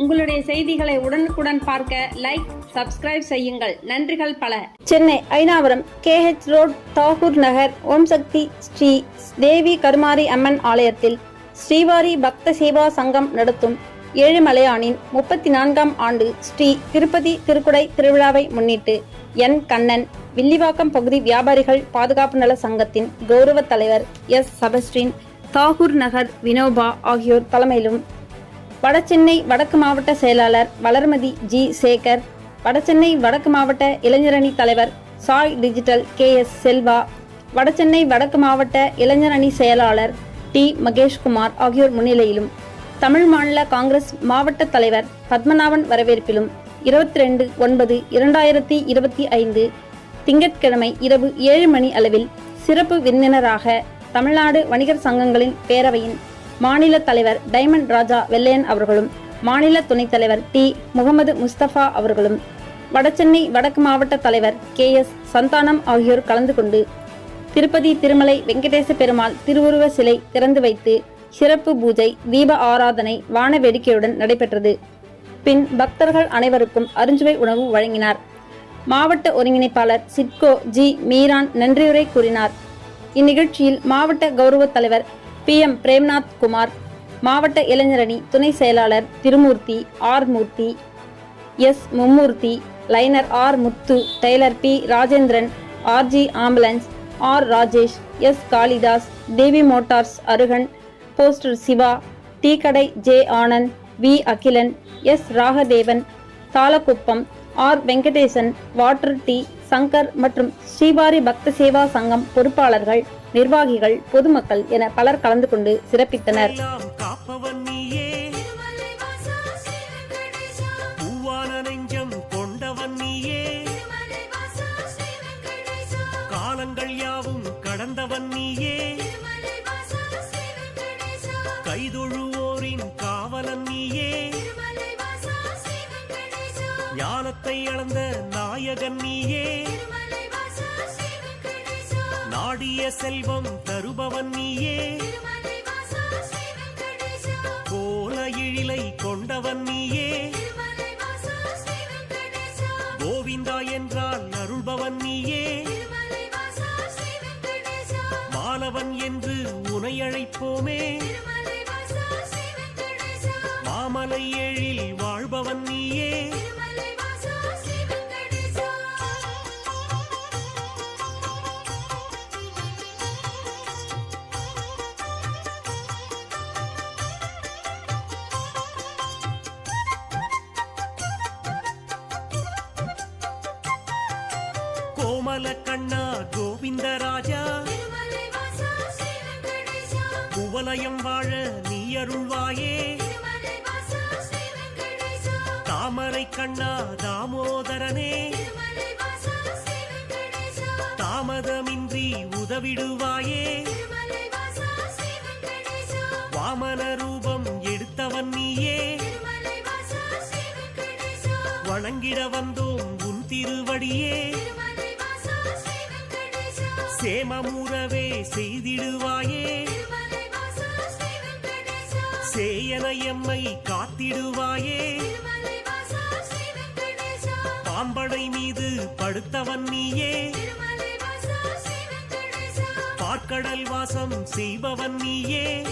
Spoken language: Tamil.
உங்களுடைய செய்திகளை உடனுக்குடன் பார்க்க லைக் சப்ஸ்கிரைப் செய்யுங்கள். நன்றிகள் பல. சென்னை ஐனாவரம் கேஹெச் ரோட் தாகூர் நகர் ஓம் சக்தி ஸ்ரீ தேவி கருமாரி அம்மன் ஆலயத்தில் ஸ்ரீவாரி பக்த சேவா சங்கம் நடத்தும் ஏழுமலையானின் முப்பத்தி நான்காம் ஆண்டு ஸ்ரீ திருப்பதி திருக்குடை திருவிழாவை முன்னிட்டு என் கண்ணன் வில்லிவாக்கம் பகுதி வியாபாரிகள் பாதுகாப்பு நல சங்கத்தின் கௌரவ தலைவர் எஸ் சபஸ்டின் தாகூர் நகர் வினோபா ஆகியோர் தலைமையிலும் வடசென்னை வடக்கு மாவட்ட செயலாளர் வளர்மதி ஜி சேகர் வடசென்னை வடக்கு மாவட்ட இளைஞரணி தலைவர் Sai digital K S Selva Vadachennai வடக்கு மாவட்ட இளைஞரணி செயலாளர் டி மகேஷ்குமார் ஆகியோர் முன்னிலையிலும் தமிழ் மாநில காங்கிரஸ் மாவட்ட தலைவர் பத்மநாபன் வரவேற்பிலும் இருபத்தி ரெண்டு ஒன்பது இரண்டாயிரத்தி இருபத்தி ஐந்து திங்கட்கிழமை இரவு ஏழு மணி அளவில் சிறப்பு விருந்தினராக தமிழ்நாடு வணிகர் சங்கங்களின் பேரவையின் மாநில தலைவர் டைமண்ட் ராஜா வெள்ளையன் அவர்களும் மாநில துணைத் தலைவர் டி. முகமது முஸ்தபா அவர்களும் வடசென்னை வடக்கு மாவட்ட தலைவர் கே. எஸ். சந்தானம் ஆகியோர் கலந்து கொண்டு திருப்பதி திருமலை வெங்கடேச பெருமாள் திருவுருவ சிலை திறந்து வைத்து சிறப்பு பூஜை தீப ஆராதனை வான வேடிக்கையுடன் நடைபெற்றது. பின் பக்தர்கள் அனைவருக்கும் அருஞ்சுவை உணவு வழங்கினார். மாவட்ட ஒருங்கிணைப்பாளர் சிட்கோ ஜி. மீரான் நன்றியுரை கூறினார். இந்நிகழ்ச்சியில் மாவட்ட கௌரவ தலைவர் பி எம் பிரேம்நாத் குமார் மாவட்ட இளைஞரணி துணை செயலாளர் Thirumoorthy R. Moorthy S. Mummoorthy liner R. Muthu tailor P. Rajendran RG ambulance R. Rajesh S. Kalidas Devi motors Arugan poster Siva tea கடை J. Anand V. Akilan S. Ragadevan Thalakuppam R. Venkatesan water T. Shankar மற்றும் ஸ்ரீவாரி பக்த சேவா சங்கம் பொறுப்பாளர்கள். நிர்வாகிகள் பொதுமக்கள் என பலர் கலந்து கொண்டு சிறப்பித்தனர். எல்லாம் காப்பவன் நீயே. பூவான நெஞ்சம் கொண்டவன் காலங்கள் யாவும் கடந்தவன் நீயே. கைதொழுவோரின் காவலன் நீயே. ஞானத்தை அளந்த நாயகன் நீயே. நாடிய செல்வம் தருபவன் நீயே. கோல இழிலை கொண்டவன் நீயே. கோவிந்தா என்றால் அருள்பவன் நீயே. மாலவன் என்று உனை அழைப்போமே. மாமலை எழில் வாழ்பவன் கோமல கண்ணா கோவிந்த ராஜா குவலயம் வாழ நீ அருள்வாயே. தாமரை கண்ணா தாமோதரனே. தாமதமின்றி உதவிடுவாயே. வாமன ரூபம் எடுத்தவன் நீயே. வணங்கிட வந்தோம் உன் திருவடியே. சேமமுறவே செய்திடுவாயே. சேயனையம்மை காத்திடுவாயே. பாம்படை மீது படுத்தவன் நீயே. பார்க்கடல் வாசம் செய்பவன் நீயே.